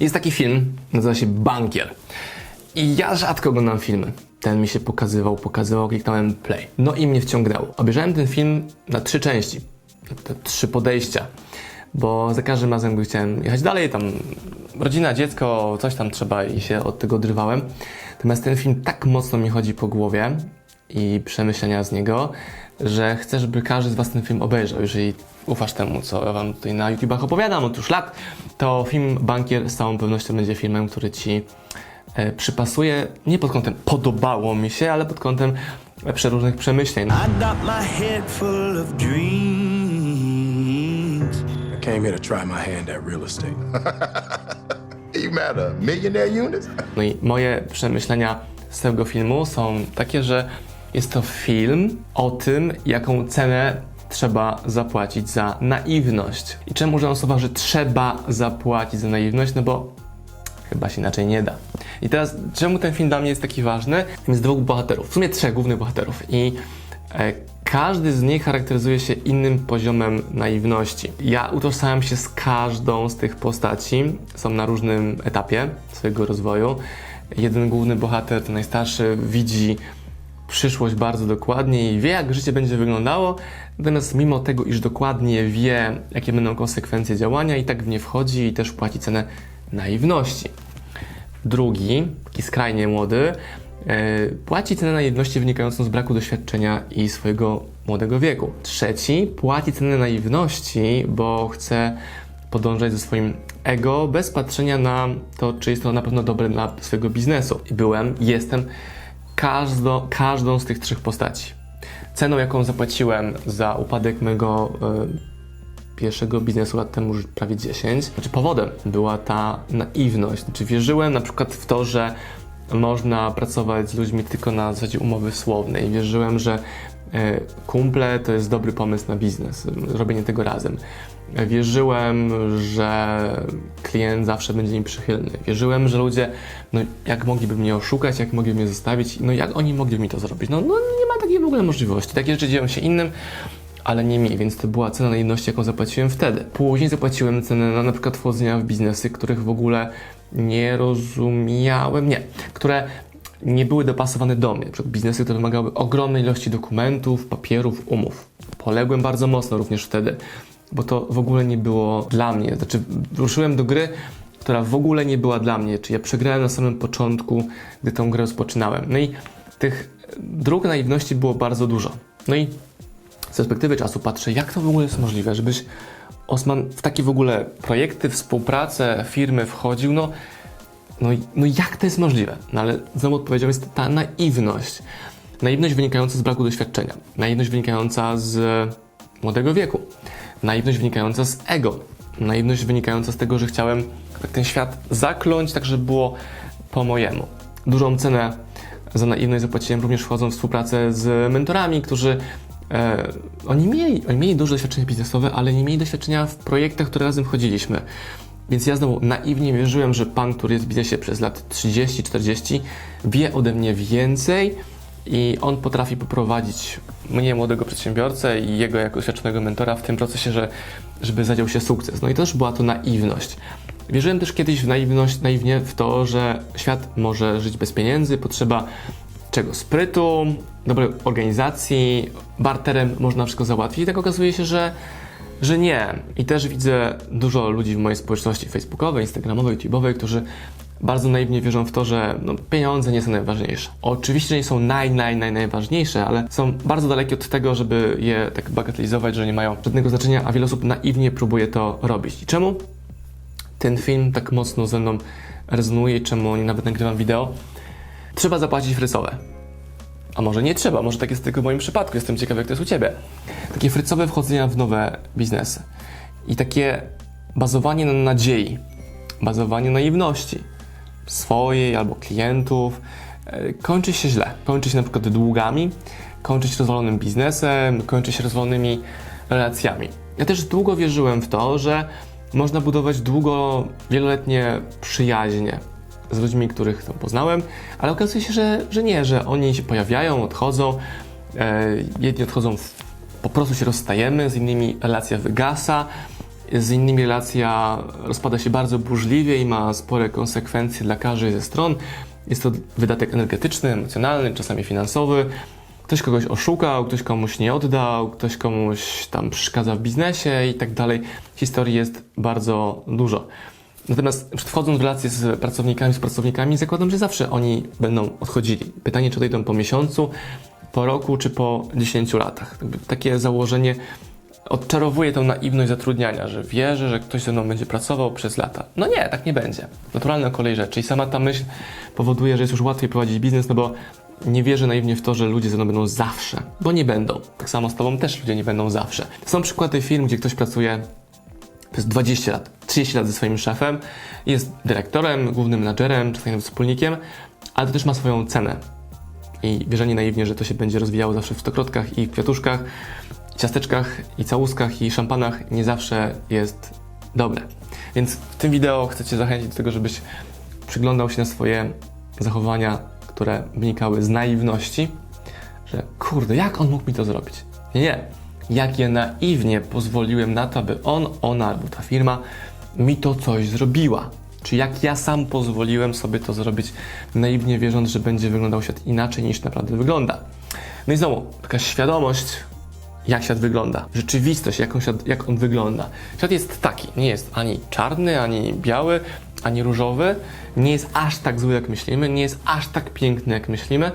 Jest taki film, nazywa się Bankier. I ja rzadko oglądam filmy. Ten mi się pokazywał, pokazywał, kliknąłem play. No i mnie wciągnęło. Obejrzałem ten film na trzy części, te trzy podejścia, bo za każdym razem, gdy chciałem jechać dalej, tam rodzina, dziecko, coś tam trzeba i się od tego odrywałem. Natomiast ten film tak mocno mi chodzi po głowie i przemyślenia z niego, że chcę, żeby każdy z Was ten film obejrzał. Jeżeli ufasz temu, co ja Wam tutaj na YouTubach opowiadam od już lat, to film Bankier z całą pewnością będzie filmem, który Ci e, przypasuje nie pod kątem podobało mi się, ale pod kątem przeróżnych przemyśleń. I got my head full of dreams. I came here to try my hand at real estate. You mad a millionaire Eunice? No i moje przemyślenia z tego filmu są takie, że jest to film o tym, jaką cenę trzeba zapłacić za naiwność. I czemu używam słowa, że trzeba zapłacić za naiwność? No bo chyba się inaczej nie da. I teraz, czemu ten film dla mnie jest taki ważny? Jest dwóch bohaterów, w sumie trzech głównych bohaterów. I e, każdy z nich charakteryzuje się innym poziomem naiwności. Ja utożsamiam się z każdą z tych postaci, są na różnym etapie swojego rozwoju. Jeden główny bohater, ten najstarszy, widzi przyszłość bardzo dokładnie i wie, jak życie będzie wyglądało, natomiast mimo tego, iż dokładnie wie, jakie będą konsekwencje działania, i tak w nie wchodzi i też płaci cenę naiwności. Drugi, taki skrajnie młody, e, płaci cenę naiwności wynikającą z braku doświadczenia i swojego młodego wieku. Trzeci płaci cenę naiwności, bo chce podążać ze swoim ego bez patrzenia na to, czy jest to na pewno dobre dla swojego biznesu. I byłem, jestem każdo, każdą z tych trzech postaci. Ceną, jaką zapłaciłem za upadek mego e, pierwszego biznesu lat temu, już prawie 10, znaczy powodem była ta naiwność. Znaczy wierzyłem na przykład w to, że można pracować z ludźmi tylko na zasadzie umowy słownej. Wierzyłem, że kumple to jest dobry pomysł na biznes, robienie tego razem. Wierzyłem, że klient zawsze będzie mi przychylny. Wierzyłem, że ludzie, no jak mogliby mnie oszukać, jak mogliby mnie zostawić, no jak oni mogliby mi to zrobić? No, no nie ma takiej w ogóle możliwości. Takie rzeczy dzieją się innym, ale nie mi, więc to była cena naiwności, jaką zapłaciłem wtedy. Później zapłaciłem cenę na na przykład wchodzenia w biznesy, których w ogóle nie rozumiałem, nie, które nie były dopasowane do mnie. Przykład biznesy, które wymagały ogromnej ilości dokumentów, papierów, umów. Poległem bardzo mocno również wtedy, bo to w ogóle nie było dla mnie. Znaczy, ruszyłem do gry, która w ogóle nie była dla mnie. Czy ja przegrałem na samym początku, gdy tą grę rozpoczynałem. No i tych dróg naiwności było bardzo dużo. No i z perspektywy czasu patrzę, jak to w ogóle jest możliwe, żebyś Osman w takie w ogóle projekty, współpracę, firmy wchodził, no, no, no jak to jest możliwe? No ale znowu odpowiedzią jest ta naiwność. Naiwność wynikająca z braku doświadczenia, naiwność wynikająca z młodego wieku, naiwność wynikająca z ego, naiwność wynikająca z tego, że chciałem ten świat zakląć tak, żeby było po mojemu. Dużą cenę za naiwność zapłaciłem również wchodząc w współpracę z mentorami, którzy e, oni, mieli, oni mieli duże doświadczenie biznesowe, ale nie mieli doświadczenia w projektach, które razem wchodziliśmy. Więc ja znowu naiwnie wierzyłem, że pan, który jest w biznesie przez lat 30-40, wie ode mnie więcej i on potrafi poprowadzić mnie, młodego przedsiębiorcę i jego jako doświadczonego mentora w tym procesie, że, żeby zadział się sukces. No i też była to naiwność. Wierzyłem też kiedyś w naiwność, naiwnie w to, że świat może żyć bez pieniędzy, potrzeba czego? Sprytu, dobrej organizacji, barterem można wszystko załatwić. I tak okazuje się, że, że nie. I też widzę dużo ludzi w mojej społeczności facebookowej, instagramowej, youtubeowej, którzy bardzo naiwnie wierzą w to, że no, pieniądze nie są najważniejsze. Oczywiście nie są naj, naj, naj, najważniejsze, ale są bardzo dalekie od tego, żeby je tak bagatelizować, że nie mają żadnego znaczenia, a wiele osób naiwnie próbuje to robić. I czemu ten film tak mocno ze mną rezonuje i czemu nie nawet nagrywam wideo? Trzeba zapłacić frycowe. A może nie trzeba, może tak jest tylko w moim przypadku. Jestem ciekawy, jak to jest u Ciebie. Takie frycowe wchodzenia w nowe biznesy i takie bazowanie na nadziei, bazowanie na naiwności swojej albo klientów e, kończy się źle. Kończy się na przykład długami, kończy się rozwalonym biznesem, kończy się rozwalonymi relacjami. Ja też długo wierzyłem w to, że można budować długo, wieloletnie przyjaźnie z ludźmi, których tam poznałem, ale okazuje się, że, że nie, że oni się pojawiają, odchodzą, e, jedni odchodzą, po prostu się rozstajemy, z innymi relacja wygasa z innymi relacja rozpada się bardzo burzliwie i ma spore konsekwencje dla każdej ze stron. Jest to wydatek energetyczny, emocjonalny, czasami finansowy. Ktoś kogoś oszukał, ktoś komuś nie oddał, ktoś komuś tam przeszkadza w biznesie i tak dalej. Historii jest bardzo dużo. Natomiast wchodząc w relacje z pracownikami, z pracownikami, zakładam, że zawsze oni będą odchodzili. Pytanie, czy odejdą po miesiącu, po roku, czy po 10 latach. Takie założenie odczarowuje tą naiwność zatrudniania, że wierzę, że ktoś ze mną będzie pracował przez lata. No nie, tak nie będzie. Naturalna kolej rzeczy. I sama ta myśl powoduje, że jest już łatwiej prowadzić biznes, no bo nie wierzę naiwnie w to, że ludzie ze mną będą zawsze, bo nie będą. Tak samo z tobą też ludzie nie będą zawsze. Są przykłady firm, gdzie ktoś pracuje przez 20 lat, 30 lat ze swoim szefem, jest dyrektorem, głównym menadżerem, czasami nawet wspólnikiem, ale to też ma swoją cenę. I wierzenie naiwnie, że to się będzie rozwijało zawsze w stokrotkach i kwiatuszkach, ciasteczkach i całuskach i szampanach nie zawsze jest dobre. Więc w tym wideo chcę Cię zachęcić do tego, żebyś przyglądał się na swoje zachowania, które wynikały z naiwności, że kurde, jak on mógł mi to zrobić? Nie, nie. Jak ja naiwnie pozwoliłem na to, aby on, ona albo ta firma mi to coś zrobiła. Czy jak ja sam pozwoliłem sobie to zrobić, naiwnie wierząc, że będzie wyglądał świat inaczej niż naprawdę wygląda. No i znowu, taka świadomość, jak świat wygląda, rzeczywistość, jak on, świat, jak on wygląda. Świat jest taki, nie jest ani czarny, ani biały, ani różowy, nie jest aż tak zły, jak myślimy, nie jest aż tak piękny, jak myślimy.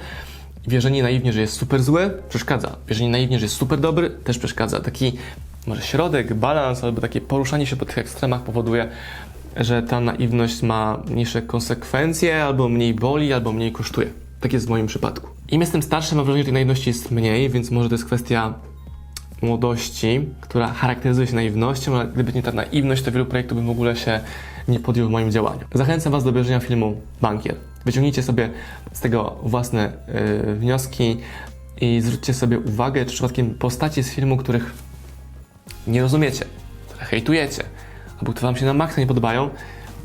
Wierzenie naiwnie, że jest super zły, przeszkadza. Wierzenie naiwnie, że jest super dobry, też przeszkadza. Taki może środek, balans albo takie poruszanie się po tych ekstremach powoduje, że ta naiwność ma mniejsze konsekwencje, albo mniej boli, albo mniej kosztuje. Tak jest w moim przypadku. Im jestem starszy, mam wrażenie, że tej naiwności jest mniej, więc może to jest kwestia młodości, która charakteryzuje się naiwnością, ale gdyby nie ta naiwność, to wielu projektów bym w ogóle się nie podjął w moim działaniu. Zachęcam Was do obejrzenia filmu Bankier. Wyciągnijcie sobie z tego własne y, wnioski i zwróćcie sobie uwagę, czy przypadkiem postacie z filmu, których nie rozumiecie, hejtujecie, albo które Wam się na maksa nie podobają,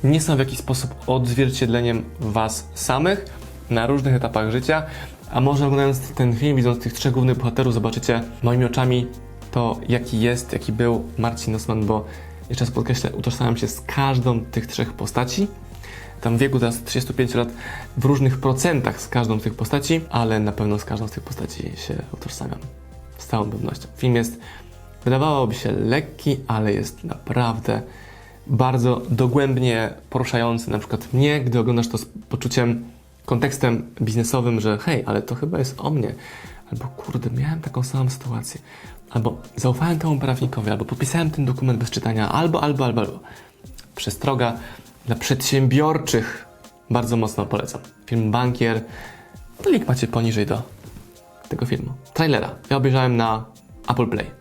nie są w jakiś sposób odzwierciedleniem Was samych na różnych etapach życia, a może oglądając ten film, widząc tych trzech głównych bohaterów, zobaczycie moimi oczami to, jaki jest, jaki był Marcin Osman, bo jeszcze raz podkreślę, utożsamiam się z każdą tych trzech postaci. Tam wieku teraz 35 lat w różnych procentach z każdą z tych postaci, ale na pewno z każdą z tych postaci się utożsamiam. Z całą pewnością. Film jest, wydawałoby się lekki, ale jest naprawdę bardzo dogłębnie poruszający na przykład mnie, gdy oglądasz to z poczuciem, kontekstem biznesowym, że hej, ale to chyba jest o mnie. Albo kurde, miałem taką samą sytuację. Albo zaufałem temu prawnikowi, albo podpisałem ten dokument bez czytania, albo, albo, albo, albo. Przestroga dla przedsiębiorczych. Bardzo mocno polecam. Film Bankier. Link macie poniżej do tego filmu. Trailera. Ja obejrzałem na Apple Play.